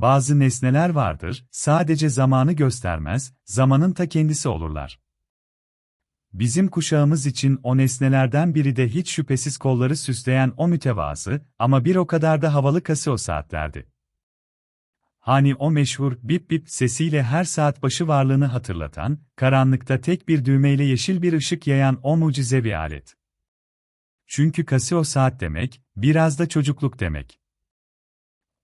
bazı nesneler vardır, sadece zamanı göstermez, zamanın ta kendisi olurlar. Bizim kuşağımız için o nesnelerden biri de hiç şüphesiz kolları süsleyen o mütevazı ama bir o kadar da havalı Casio saatlerdi. Hani o meşhur bip bip sesiyle her saat başı varlığını hatırlatan, karanlıkta tek bir düğmeyle yeşil bir ışık yayan o mucizevi alet. Çünkü Casio saat demek, biraz da çocukluk demek.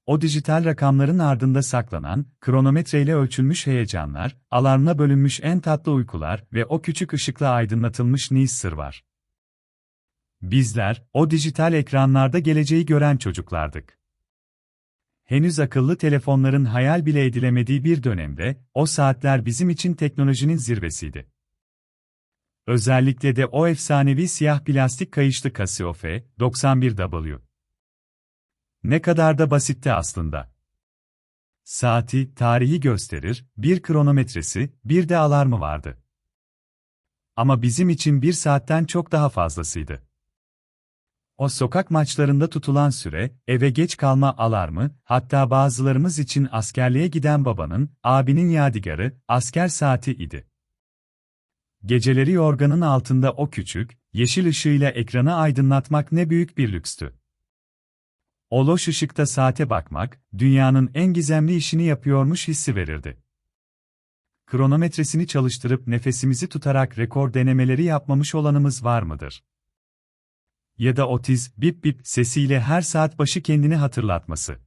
O dijital rakamların ardında saklanan, kronometreyle ölçülmüş heyecanlar, alarmla bölünmüş en tatlı uykular ve o küçük ışıkla aydınlatılmış nice var. Bizler, o dijital ekranlarda geleceği gören çocuklardık. Henüz akıllı telefonların hayal bile edilemediği bir dönemde, o saatler bizim için teknolojinin zirvesiydi. Özellikle de o efsanevi siyah plastik kayışlı Casio F91W. Ne kadar da basitti aslında. Saati, tarihi gösterir, bir kronometresi, bir de alarmı vardı. Ama bizim için bir saatten çok daha fazlasıydı. O sokak maçlarında tutulan süre, eve geç kalma alarmı, hatta bazılarımız için askerliğe giden babanın, abinin yadigarı, asker saati idi. Geceleri yorganın altında o küçük, yeşil ışığıyla ekranı aydınlatmak ne büyük bir lükstü. O loş ışıkta saate bakmak, dünyanın en gizemli işini yapıyormuş hissi verirdi. Kronometresini çalıştırıp nefesimizi tutarak rekor denemeleri yapmamış olanımız var mıdır? Ya da otiz, bip bip sesiyle her saat başı kendini hatırlatması.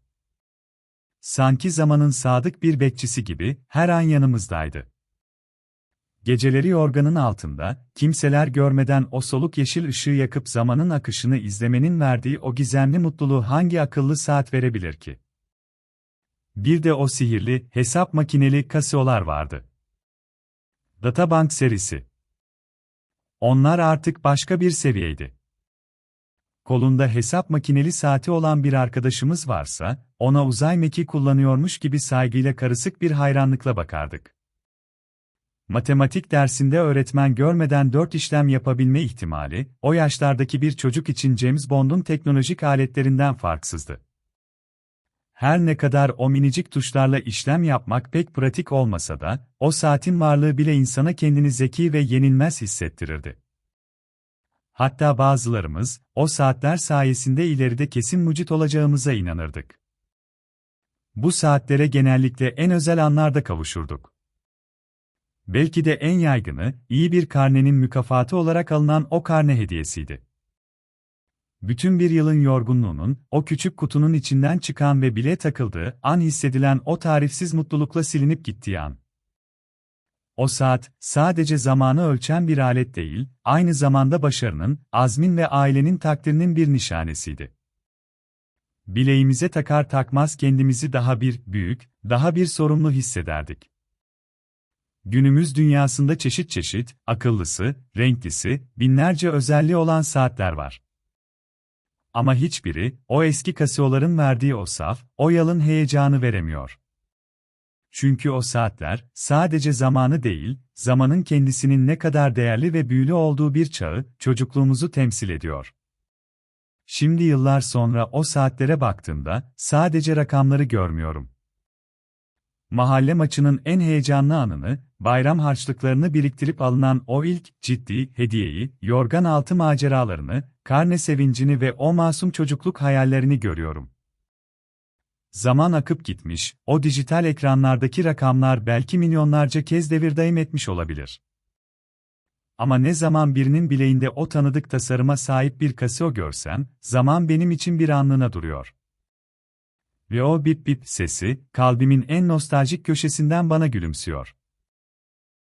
Sanki zamanın sadık bir bekçisi gibi, her an yanımızdaydı. Geceleri yorganın altında, kimseler görmeden o soluk yeşil ışığı yakıp zamanın akışını izlemenin verdiği o gizemli mutluluğu hangi akıllı saat verebilir ki? Bir de o sihirli, hesap makineli kasiolar vardı. Databank serisi. Onlar artık başka bir seviyeydi. Kolunda hesap makineli saati olan bir arkadaşımız varsa, ona uzay meki kullanıyormuş gibi saygıyla karısık bir hayranlıkla bakardık matematik dersinde öğretmen görmeden dört işlem yapabilme ihtimali, o yaşlardaki bir çocuk için James Bond'un teknolojik aletlerinden farksızdı. Her ne kadar o minicik tuşlarla işlem yapmak pek pratik olmasa da, o saatin varlığı bile insana kendini zeki ve yenilmez hissettirirdi. Hatta bazılarımız, o saatler sayesinde ileride kesin mucit olacağımıza inanırdık. Bu saatlere genellikle en özel anlarda kavuşurduk. Belki de en yaygını, iyi bir karnenin mükafatı olarak alınan o karne hediyesiydi. Bütün bir yılın yorgunluğunun, o küçük kutunun içinden çıkan ve bile takıldığı an hissedilen o tarifsiz mutlulukla silinip gittiği an. O saat, sadece zamanı ölçen bir alet değil, aynı zamanda başarının, azmin ve ailenin takdirinin bir nişanesiydi. Bileğimize takar takmaz kendimizi daha bir, büyük, daha bir sorumlu hissederdik. Günümüz dünyasında çeşit çeşit, akıllısı, renklisi, binlerce özelliği olan saatler var. Ama hiçbiri, o eski kasioların verdiği o saf, o yalın heyecanı veremiyor. Çünkü o saatler, sadece zamanı değil, zamanın kendisinin ne kadar değerli ve büyülü olduğu bir çağı, çocukluğumuzu temsil ediyor. Şimdi yıllar sonra o saatlere baktığımda, sadece rakamları görmüyorum. Mahalle maçının en heyecanlı anını, bayram harçlıklarını biriktirip alınan o ilk ciddi hediyeyi, yorgan altı maceralarını, karne sevincini ve o masum çocukluk hayallerini görüyorum. Zaman akıp gitmiş, o dijital ekranlardaki rakamlar belki milyonlarca kez devir daim etmiş olabilir. Ama ne zaman birinin bileğinde o tanıdık tasarıma sahip bir Casio görsem, zaman benim için bir anlığına duruyor. Ve o bip bip sesi, kalbimin en nostaljik köşesinden bana gülümsüyor.